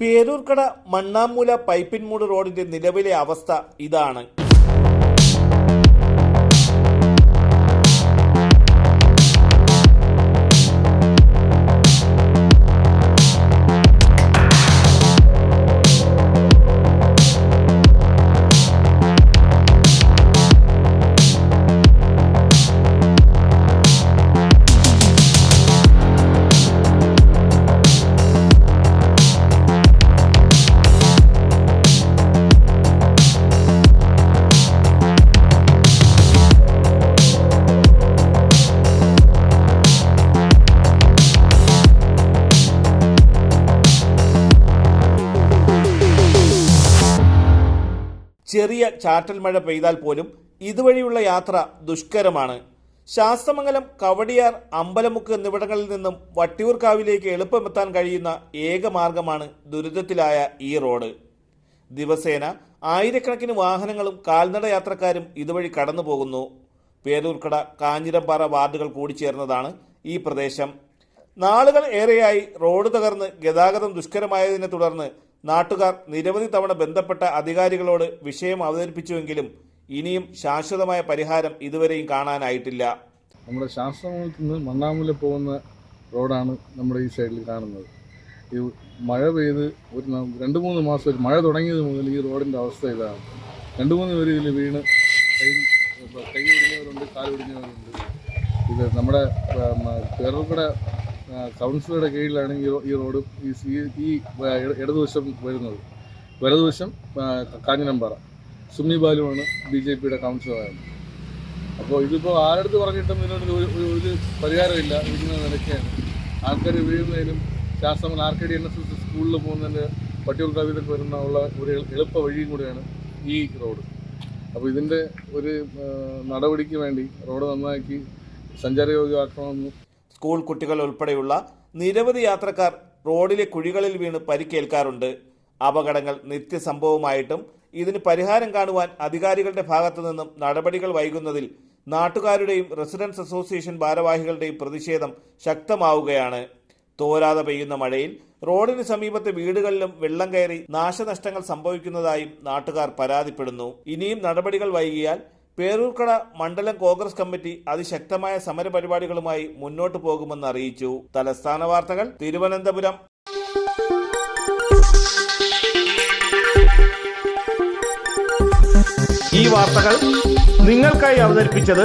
പേരൂർക്കട മണ്ണാമൂല പൈപ്പിൻമൂട് റോഡിന്റെ നിലവിലെ അവസ്ഥ ഇതാണ്. ചെറിയ ചാറ്റൽ മഴ പെയ്താൽ പോലും ഇതുവഴിയുള്ള യാത്ര ദുഷ്കരമാണ്. ശാസ്തമംഗലം കവടിയാർ അമ്പലമുക്ക് എന്നിവിടങ്ങളിൽ നിന്നും വട്ടിയൂർക്കാവിലേക്ക് എളുപ്പമെത്താൻ കഴിയുന്ന ഏക മാർഗമാണ് ദുരിതത്തിലായ ഈ റോഡ്. ദിവസേന ആയിരക്കണക്കിന് വാഹനങ്ങളും കാൽനട യാത്രക്കാരും ഇതുവഴി കടന്നു പോകുന്നു പേരൂർക്കട കാഞ്ഞിരമ്പാറ വാർഡുകൾ കൂടിച്ചേർന്നതാണ് ഈ പ്രദേശം. നാളുകൾ ഏറെയായി റോഡ് തകർന്ന് ഗതാഗതം ദുഷ്കരമായതിനെ തുടർന്ന് നാട്ടുകാർ നിരവധി തവണ ബന്ധപ്പെട്ട അധികാരികളോട് വിഷയം അവതരിപ്പിച്ചുവെങ്കിലും ഇനിയും ശാശ്വതമായ പരിഹാരം ഇതുവരെയും കാണാനായിട്ടില്ല. നമ്മുടെ ശാസ്ത്രത്തിൽ നിന്ന് മണ്ണാമൂല പോകുന്ന റോഡാണ് നമ്മുടെ ഈ സൈഡിൽ കാണുന്നത്. ഈ മഴ പെയ്ത് ഒരു രണ്ട് മൂന്ന് മാസം മഴ തുടങ്ങിയത് മുതൽ ഈ റോഡിന്റെ അവസ്ഥ ഇതാണ്. രണ്ട് മൂന്ന് പേര് ഇതിൽ വീണ് കൈ കൈ ഒടിഞ്ഞവരുണ്ട് കാൽ ഒടിഞ്ഞവരുണ്ട്. ഇത് നമ്മുടെ പേർക്കട കൗൺസിലറുടെ കീഴിലാണ് ഈ റോഡ് ഈ സി- ഈ ഇടതുവശം വരുന്നത്. വലതുവശം കാഞ്ഞിരമ്പാറ സുമി ബാലുവാണ് ബി ജെ പിയുടെ കൗൺസിലറായത് അപ്പോൾ ഇതിപ്പോൾ ആരടുത്ത് പറഞ്ഞിട്ടും ഇതിനൊരു ഒരു പരിഹാരമില്ല. ഇങ്ങനെ നിലയ്ക്കാണ് ആൾക്കാർ വീഴുന്നതിനും ശാസ്ത്രം R K D N S S സ്കൂളിൽ പോകുന്നതിന്റെ പട്ടിയൂർക്കാവിലൊക്കെ വരുന്ന ഉള്ള ഒരു എളു- എളുപ്പ വഴിയും കൂടിയാണ് ഈ റോഡ്. അപ്പോൾ ഇതിന്റെ ഒരു നടപടിക്ക് വേണ്ടി റോഡ് നന്നാക്കി സഞ്ചാരയോഗ്യമാക്കണമെന്ന് സ്കൂൾ കുട്ടികൾ ഉൾപ്പെടെയുള്ള നിരവധി യാത്രക്കാർ റോഡിലെ കുഴികളിൽ വീണ് പരിക്കേൽക്കാറുണ്ട്. അപകടങ്ങൾ നിത്യസംഭവമായിട്ടും ഇതിന് പരിഹാരം കാണുവാൻ അധികാരികളുടെ ഭാഗത്തു നിന്നും നടപടികൾ വൈകുന്നതിൽ നാട്ടുകാരുടെയും റെസിഡൻസ് അസോസിയേഷൻ ഭാരവാഹികളുടെയും പ്രതിഷേധം ശക്തമാവുകയാണ്. തോരാതെ പെയ്യുന്ന മഴയിൽ റോഡിന് സമീപത്തെ വീടുകളിലും വെള്ളം കയറി നാശനഷ്ടങ്ങൾ സംഭവിക്കുന്നതായും നാട്ടുകാർ പരാതിപ്പെടുന്നു. ഇനിയും നടപടികൾ വൈകിയാൽ പേരൂർക്കട മണ്ഡലം കോൺഗ്രസ് കമ്മിറ്റി അതിശക്തമായ സമരപരിപാടികളുമായി മുന്നോട്ടു പോകുമെന്ന് അറിയിച്ചു. തലസ്ഥാന വാർത്തകൾ തിരുവനന്തപുരം. ഈ വാർത്തകൾ നിങ്ങൾക്കായി അവതരിപ്പിച്ചത്